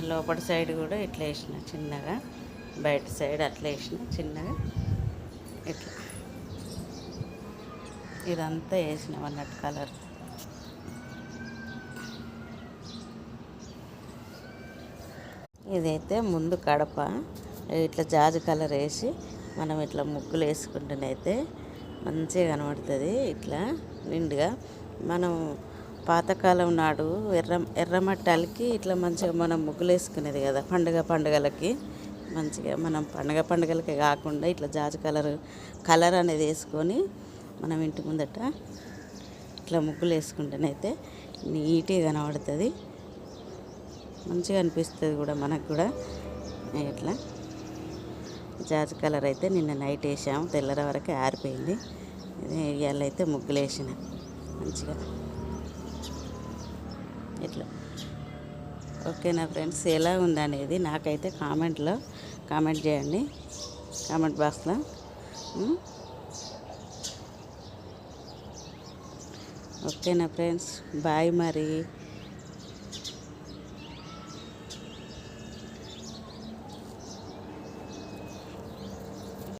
లోపల సైడ్ కూడా ఇట్లా వేసిన చిన్నగా బయట సైడ్ అట్లా వేసిన చిన్నగా ఇట్లా. ఇదంతా వేసినాం అన్నట్టు కలర్. ఇదైతే ముందు కడప ఇట్లా జాజు కలర్ వేసి మనం ఇట్లా ముగ్గులు వేసుకుంటేనైతే మంచిగా కనబడుతుంది. ఇట్లా నిండుగా. మనం పాతకాలం నాడు ఎర్ర ఎర్రమట్టాలకి ఇట్లా మంచిగా మనం ముగ్గులు వేసుకునేది కదా పండుగ పండుగలకి. మంచిగా మనం పండుగ పండుగలకి కాకుండా ఇట్లా జాజి కలర్ కలర్ అనేది వేసుకొని మనం ఇంటి ముందట ఇట్లా ముగ్గులు వేసుకుంటేనైతే నీట్గా కనబడుతుంది. మంచిగా అనిపిస్తుంది కూడా మనకు కూడా. ఇట్లా జాజి కలర్ అయితే నిన్న నైట్ వేసాము తెల్లర వరకు ఆరిపోయింది. ఇవాళ అయితే ముగ్గులు వేసిన మంచిగా ఇట్లా ఓకేనా ఫ్రెండ్స్? ఎలా ఉందనేది నాకైతే కామెంట్లో కామెంట్ చేయండి. కామెంట్ బాక్స్లో. ఓకేనా ఫ్రెండ్స్? బాయ్ మరి.